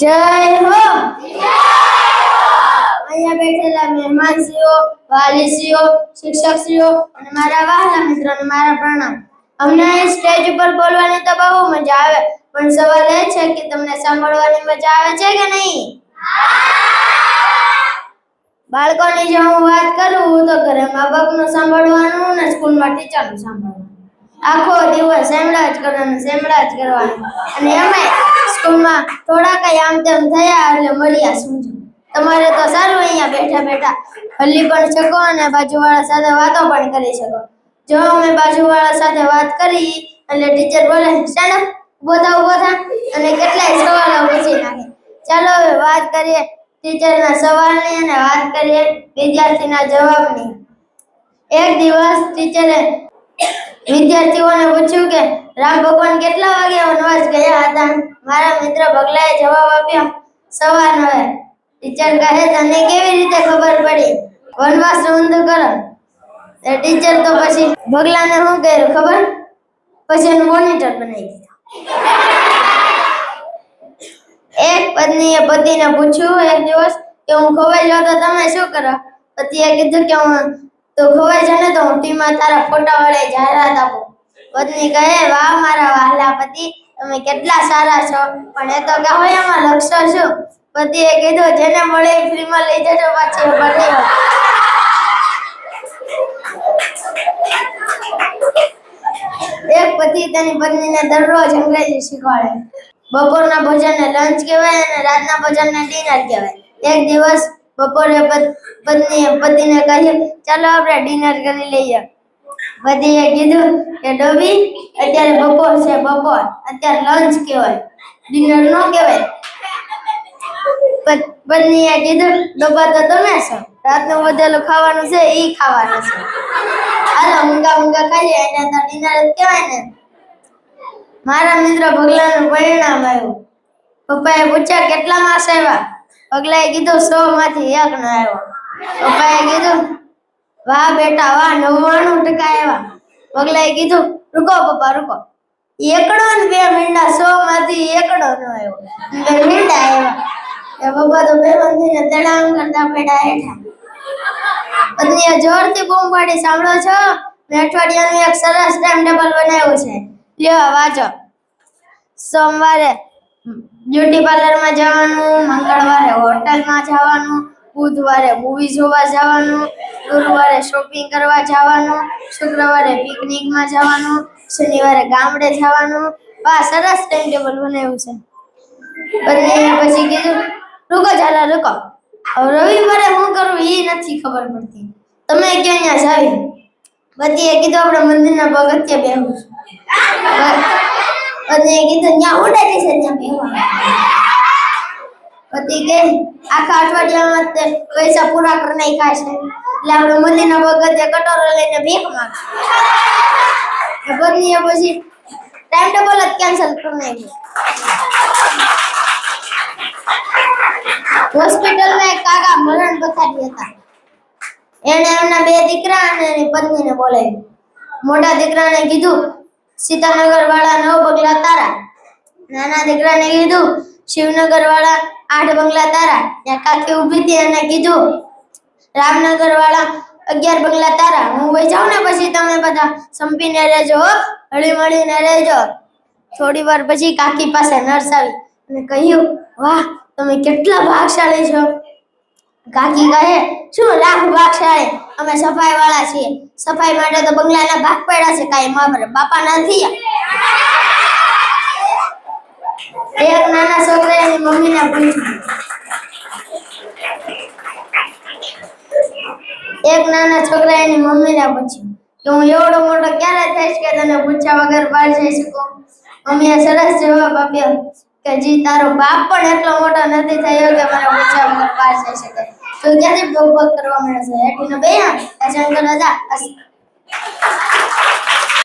જય હો. અહીંયા બેઠેલા મહેમાનશ્રીઓ, વાલીશ્રીઓ, શિક્ષકશ્રીઓ અને મારા વહાલા મિત્રોને મારા પ્રણામ. અમને સ્ટેજ ઉપર બોલવાની તો બહુ મજા આવે, પણ સવાલ એ છે કે તમને સાંભળવાની મજા આવે છે કે નહીં? બાળકોની જો હું વાત કરું તો ઘરે મા બાપનું સાંભળવાનું ને સ્કૂલમાં ટીચરનું સાંભળવાનું. આખો દિવસ સેમડા જ કરવાનું સેમડા જ કરવાનું. અને એમાંય સ્કૂલમાં થોડા કઈ આમ તેમ થયા એટલે મળ્યા સમજો તમારે તો સારું અહીંયા બેઠા બેઠા હલ્લી પણ શકો અને બાજુવાળા સાથે વાતો પણ કરી શકો. જો અમે બાજુવાળા સાથે વાત કરી એટલે ટીચર બોલે સ્ટેન્ડ અપ ઊભો થા ઊભો થા. અને કેટલાય સવાલો પૂછી નાખે. ચાલો, હવે વાત કરીએ ટીચરના સવાલની અને વાત કરીએ વિદ્યાર્થીના જવાબની. એક દિવસ ટીચરે વિદ્યાર્થીઓને પૂછ્યું કે, રામ ભગવાન કેટલા વાગે વનવાસ ગયા હતા? મારા મિત્ર બગલાએ જવાબ આપ્યો સવારનો ટીચર કહે, તને કેવી રીતે ખબર પડી? વનવાસ ઊંધું કરો. ટીચર તો પછી બગલાને શું કર્યું ખબર? પછી એનું મોનિટર બનાવી દીધો. એક પત્નીએ પતિને પૂછ્યું એક દિવસ કે, હું ખોવાઈ જાઉં તો તમે શું કરો? પતિએ કીધું કે, હું તું ખોવાઈ જા ને તો હું ટીમાં તારા ફોટા વડે જાહેરાત આપું. પત્ની કહે, વાહ મારા વહાલા પતિ તમે કેટલા સારા છો. પણ એ તો એમાં લખશો શું પતિએ કીધું, જેને મળે એ ફ્રીમાં લઈ જજો પાછી બની એક પતિ તેની પત્નીને દરરોજ અંગ્રેજી શીખવાડે. બપોરના ભોજનને લંચ કહેવાય અને રાતના ભોજનને ડિનર કહેવાય. એક દિવસ બપોરે પત- પત્નીએ પતિને કહ્યું, ચાલો આપણે ડિનર કરી લઈએ. પતિએ કીધું કે, ડોબી, અત્યારે બપોર છે, બપોર. અત્યારે લંચ કહેવાય. ડિનર નો કહેવાય. પ- કીધું, ડબ્બા તો તમે છો. રાતનું વધેલું ખાવાનું છે એ ખાવાનું છે. હાલો ઊંઘા ઊંઘા ખાઈએ. એને તો ડિનર જ કહેવાય ને. મારા મિત્ર ભગલાનું પરિણામ આવ્યું. પપ્પાએ પૂછ્યા, કેટલા માસ આવ્યા? પગલાએ કીધું, સો માંથી એક નો આવ્યો. પપ્પાએ કીધું વાહ બેટા વાહ, નવ્વાણું ટકા આવ્યા. પગલાએ કીધું, રૂકો પપ્પા, રૂકો. એકડો ને બે મીંડા સો માંથી એકડો નો આવ્યો. બે મીંડા આવ્યા. પપ્પા તો બે બંધીને તણાવ કરતા પેડા હેઠા. પત્નીએ જોરથી બૂમ પાડી, સાંભળો છો? મેં અઠવાડિયાનું એક સરસ ટાઈમ ટેબલ બનાવ્યું છે. લ્યો વાંચો. સોમવારે બ્યુટી પાર્લરમાં જવાનું, મંગળવારે હોટલમાં જવાનું બુધવારે મૂવી જોવા જવાનું, ગુરુવારે શોપિંગ કરવા જવાનું, શુક્રવારે પિકનિકમાં જવાનું, શનિવારે ગામડે જવાનું. વાહ, સરસ ટાઈમ ટેબલ બનાવ્યું છે. પત્નીએ પછી કીધું, રૂકો ચાલા રૂકો. રવિવારે શું કરવું એ નથી ખબર પડતી. તમે ક્યાં ત્યાં જાવી? બધીએ કીધું, આપણે મંદિરના પગથિયે બેહવું. પતિએ કીધું ત્યાં ઉડાડી છે ત્યાં બેહવાનું. પતિ ગઈ. આખા અઠવાડિયામાં તે પૈસા પૂરા કરી નાખ્યા છે. એટલે આપણે મંદિરના પગથિયે કટોરો લઈને ભીખ માંગશું પત્નીએ પછી ટાઈમ ટેબલ જ કેન્સલ કરી નાખ્યું. હોસ્પિટલમાં એક કાકા મરણ પથારી હતા. એણે એમના બે દીકરા અને એની પત્નીને બોલાવી મોટા દીકરાને કીધું સીતાનગર વાળા નવ પગલા તારા. નાના દીકરાને કીધું શિવનગર વાળા આઠ બંગલા તારા ત્યાં કાકી ઊભી હતી અને કીધું રામનગર વાળા અગિયાર બંગલા તારા હું વહી જાઉં ને પછી તમે બધા સંપીને રહેજો હળી મળીને રહેજો. થોડી વાર પછી કાકી પાસે નર્સ આવી અને કહ્યું, વાહ, તમે કેટલા ભાગશાળી છો. કાકી કહે, શું રાખ ભાગશાળી? અમે સફાઈ વાળા છીએ. સફાઈ માટે તો બંગલાના ભાગ પડ્યા છે, કાંઈ મારે બાપા નથી એક નાના છોકરાએ એની મમ્મીને પૂછ્યું એક નાના છોકરા એની મમ્મીને પૂછ્યું કે હું એવડો મોટો ક્યારે થઈશ કે તને પૂછ્યા વગર બહાર જઈ શકું? મમ્મીએ સરસ જવાબ આપ્યો કે, જી, તારો બાપ પણ એટલો મોટો નથી થયો કે મને પૂછ્યા વગર બહાર જઈ શકે. તું ક્યાંથી ભોગ ભોગ કરવા મળે છે? હેઠીનો બે આ શંકર હતા